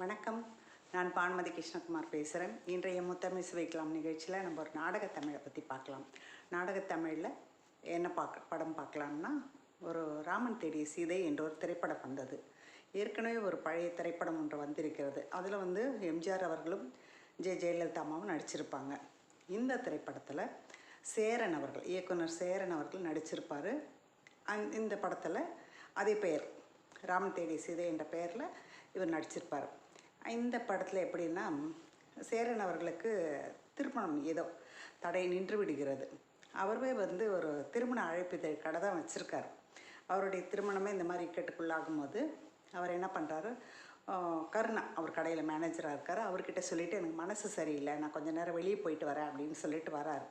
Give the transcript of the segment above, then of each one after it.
வணக்கம். நான் பானுமதி கிருஷ்ணகுமார் பேசுகிறேன் இன்றைய முத்தமிழ் வைக்கலாம் நிகழ்ச்சியில் நம்ம ஒரு நாடகத்தமிழை பற்றி பார்க்கலாம். நாடகத்தமிழில் என்ன பார்க்க படம் பார்க்கலாம்னா ஒரு ராமன் தேடிய சீதை என்ற ஒரு திரைப்படம் வந்தது. ஏற்கனவே ஒரு பழைய திரைப்படம் ஒன்று வந்திருக்கிறது. அதில் வந்து எம்ஜிஆர் அவர்களும் ஜெ ஜெயலலிதா அம்மாவும் நடிச்சிருப்பாங்க. இந்த திரைப்படத்தில் சேரன் அவர்கள் இயக்குனர் சேரன் அவர்கள் நடிச்சிருப்பார். அந் இந்த படத்தில் அதே பெயர் ராமன் தேடி சீதை என்ற பெயரில் இவர் நடிச்சிருப்பார். இந்த படத்தில் எப்படின்னா சேரன் அவர்களுக்கு திருமணம் ஏதோ தடை நின்று விடுகிறது. அவருமே வந்து ஒரு திருமண அழைப்பு கடை தான் வச்சுருக்காரு. அவருடைய திருமணமே இந்த மாதிரி இக்கட்டுக்குள்ளாகும் போது அவர் என்ன பண்ணுறாரு கருணா அவர் கடையில் மேனேஜராக இருக்கார். அவர்கிட்ட சொல்லிவிட்டு எனக்கு மனசு சரியில்லை. நான் கொஞ்சம் நேரம் வெளியே போயிட்டு வரேன் அப்படின்னு சொல்லிட்டு வரார்.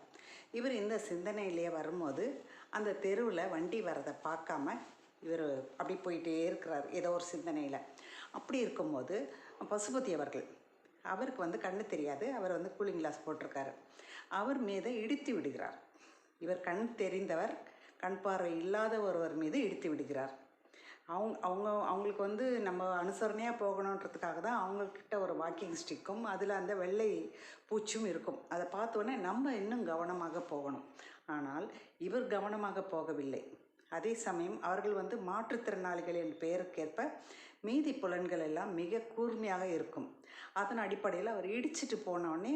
இவர் இந்த சிந்தனையிலேயே வரும்போது அந்த தெருவில் வண்டி வரதை பார்க்காம இவர் அப்படி போயிட்டே இருக்கிறார் ஏதோ ஒரு சிந்தனையில். அப்படி இருக்கும்போது பசுபதி அவர்கள். அவருக்கு வந்து கண்ணு தெரியாது. அவர் வந்து கூலிங் கிளாஸ் போட்டிருக்காரு. அவர் மீது இடித்து விடுகிறார். இவர் கண் தெரிந்தவர் கண் பார்வை இல்லாத ஒருவர் மீது இடித்து விடுகிறார். அவங்க அவங்க அவங்களுக்கு வந்து நம்ம அனுசரணையாக போகணுன்றதுக்காக தான் அவங்கக்கிட்ட ஒரு வாக்கிங் ஸ்டிக்கும் அதில் அந்த வெள்ளை பூச்சும் இருக்கும். அதை பார்த்தோன்னே நம்ம இன்னும் கவனமாக போகணும். ஆனால் இவர் கவனமாக போகவில்லை. அதே சமயம் அவர்கள் வந்து மாற்றுத்திறனாளிகள் என்ற பெயருக்கேற்ப மீதி புலன்கள் எல்லாம் மிக கூர்மையாக இருக்கும். அதன் அடிப்படையில் அவர் இடிச்சிட்டு போனோடனே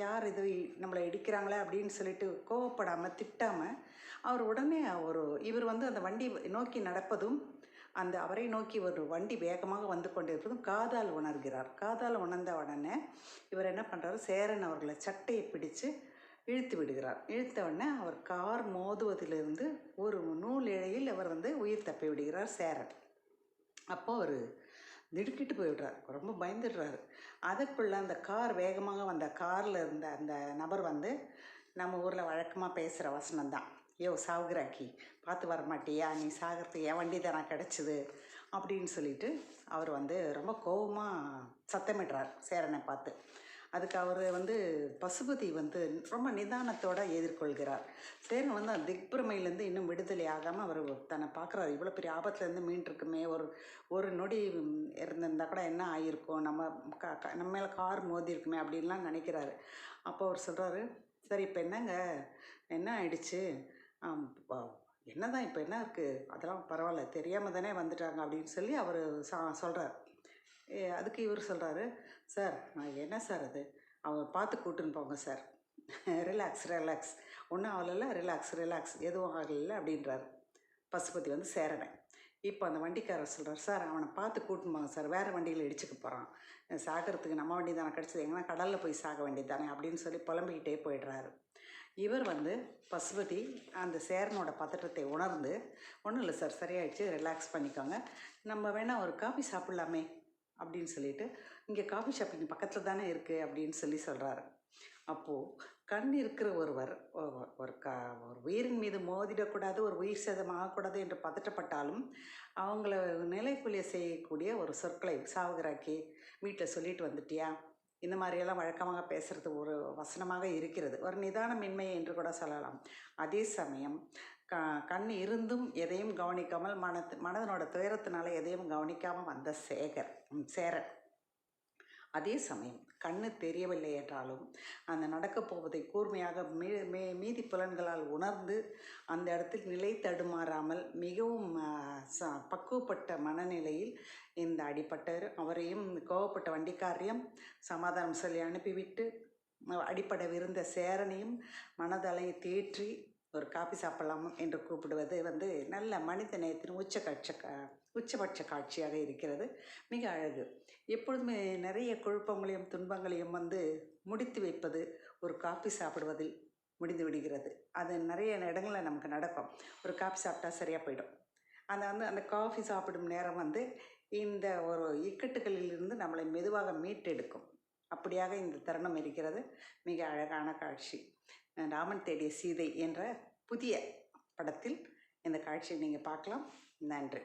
யார் இது? நம்மளை இடிக்கிறாங்களே? அப்படின்னு சொல்லிட்டு கோவப்படாமல் திட்டாமல் அவர் உடனே ஒரு இவர் வந்து அந்த வண்டி நோக்கி நடப்பதும் அந்த அவரை நோக்கி ஒரு வண்டி வேகமாக வந்து கொண்டிருப்பதும் காதால் உணர்கிறார். காதால் உணர்ந்த உடனே இவர் என்ன பண்ணுறாரு சேரன் அவர்களை சட்டையை பிடித்து இழுத்து விடுகிறார். இழுத்த உடனே அவர் கார் மோதுவதிலிருந்து ஒரு நூல் இழையில் அவர் வந்து உயிர் தப்பி விடுகிறார் சேரன். அப்போ அவர் திடுக்கிட்டு போயிடுறார் ரொம்ப பயந்துடுறாரு. அதுக்குள்ளே அந்த கார் வேகமாக வந்த காரில் இருந்த அந்த நபர் வந்து நம்ம ஊரில் வழக்கமாக பேசுகிற வசனம் தான். யோ சாகுராக்கி பார்த்து வர மாட்டியா நீ சாகிறதுக்கு என் வண்டி தானே கிடச்சிது? அப்படின்னு சொல்லிட்டு அவர் வந்து ரொம்ப கோபமாக சத்தமிடுறார் சேரனை பார்த்து. அதுக்கு அவர் வந்து பசுபதி வந்து ரொம்ப நிதானத்தோடு எதிர்கொள்கிறார். சேரன் வந்து அந்த திக்பிரமையிலேருந்து இன்னும் விடுதலை ஆகாமல் அவர் தன்னை பார்க்குறாரு. இவ்வளோ பெரிய ஆபத்துலேருந்து மீண்டிருக்குமே. ஒரு ஒரு நொடி இருந்திருந்தால் கூட என்ன ஆகியிருக்கும் நம்ம க நம்ம மேலே கார் மோதி இருக்குமே அப்படின்லாம் நினைக்கிறாரு. அப்போ அவர் சொல்கிறாரு சரி இப்போ என்னங்க? என்ன ஆயிடுச்சு? என்னதான் இப்போ என்ன இருக்குது அதெல்லாம் பரவாயில்ல. தெரியாமல் தானே வந்துட்டாங்க. அப்படின்னு சொல்லி அவர் சா சொல்கிறார் அதுக்கு இவர் சொல்கிறாரு சார் நான் என்ன சார் அது? அவங்க பார்த்து கூட்டுன்னு போங்க சார். Relax relax. ஒன்றும் ஆகலைல்ல ரிலாக்ஸ் ரிலாக்ஸ். எதுவும் ஆகலைல்ல அப்படின்றாரு. பசுபதி வந்து சேரனை இப்போ அந்த வண்டிக்காரர் சொல்கிறார் சார் அவனை பார்த்து கூட்டின்னு போங்க சார். வேறு வண்டியில் இடிச்சுக்க போகிறான் சாகிறதுக்கு நம்ம வண்டி தானே கிடச்சிது. எங்கன்னா கடலில் போய் சாக வேண்டியது தானே அப்படின்னு சொல்லி புலம்பிக்கிட்டே போயிடுறாரு. இவர் வந்து பசுபதி அந்த சேரனோட பதற்றத்தை உணர்ந்து ஒன்றும் இல்லை சார் சரியாயிடுச்சு. ரிலாக்ஸ் பண்ணிக்கோங்க. நம்ம வேணால் ஒரு காஃபி சாப்பிட்லாமே. அப்படின்னு சொல்லிட்டு இங்கே காஃபி ஷாப் இங்கே பக்கத்தில் தானே இருக்குது அப்படின்னு சொல்லி சொல்கிறாரு அப்போது கண் இருக்கிற ஒருவர் ஒரு க ஒரு உயிரின் மீது மோதிடக்கூடாது ஒரு உயிர் சேதம் ஆகக்கூடாது என்று பதட்டப்பட்டாலும் அவங்கள நிலைக்குள்ளே செய்யக்கூடிய ஒரு சொற்களை சாவுகிறாக்கி வீட்டில் சொல்லிட்டு வந்துட்டியா? இந்த மாதிரியெல்லாம் வழக்கமாக பேசுகிறது ஒரு வசனமாக இருக்கிறது. ஒரு நிதானமின்மை என்று கூட சொல்லலாம். அதே சமயம் க கண் இருந்தும் எதையும் கவனிக்காமல் மனது மனதனோட துயரத்தினால எதையும் கவனிக்காமல் வந்த சேகர் சேரன். அதே சமயம் கண்ணு தெரியவில்லை என்றாலும் அந்த நடக்கப் போவதை கூர்மையாக மீ மே மீதி புலன்களால் உணர்ந்து அந்த இடத்தில் நிலை தடுமாறாமல் மிகவும் ச பக்குவப்பட்ட மனநிலையில் இந்த அடிப்பட்டர் அவரையும் கோவப்பட்ட வண்டிக்காரையும் சமாதானம் சொல்லி அனுப்பிவிட்டு அடிப்படவிருந்த சேரனையும் மனதலை தேற்றி ஒரு காஃபி சாப்பிடலாம் என்று கூப்பிடுவது வந்து நல்ல மனித நேயத்தின் உச்சகட்ச உச்சபட்ச காட்சியாக இருக்கிறது. மிக அழகு. எப்பொழுதுமே நிறைய குழப்பங்களையும் துன்பங்களையும் வந்து முடித்து வைப்பது ஒரு காஃபி சாப்பிடுவதில் முடிந்து விடுகிறது. அது நிறைய இடங்களில் நமக்கு நடக்கும். ஒரு காஃபி சாப்பிட்டா சரியாக போயிடும். அந்த வந்து அந்த காஃபி சாப்பிடும் நேரம் வந்து இந்த ஒரு இக்கட்டுகளிலிருந்து நம்மளை மெதுவாக மீட்டெடுக்கும். அப்படியாக இந்த தருணம் இருக்கிறது. மிக அழகான காட்சி. ராமன் தேடிய சீதை என்ற புதிய படத்தில் இந்த காட்சியை நீங்கள் பார்க்கலாம். நன்றி.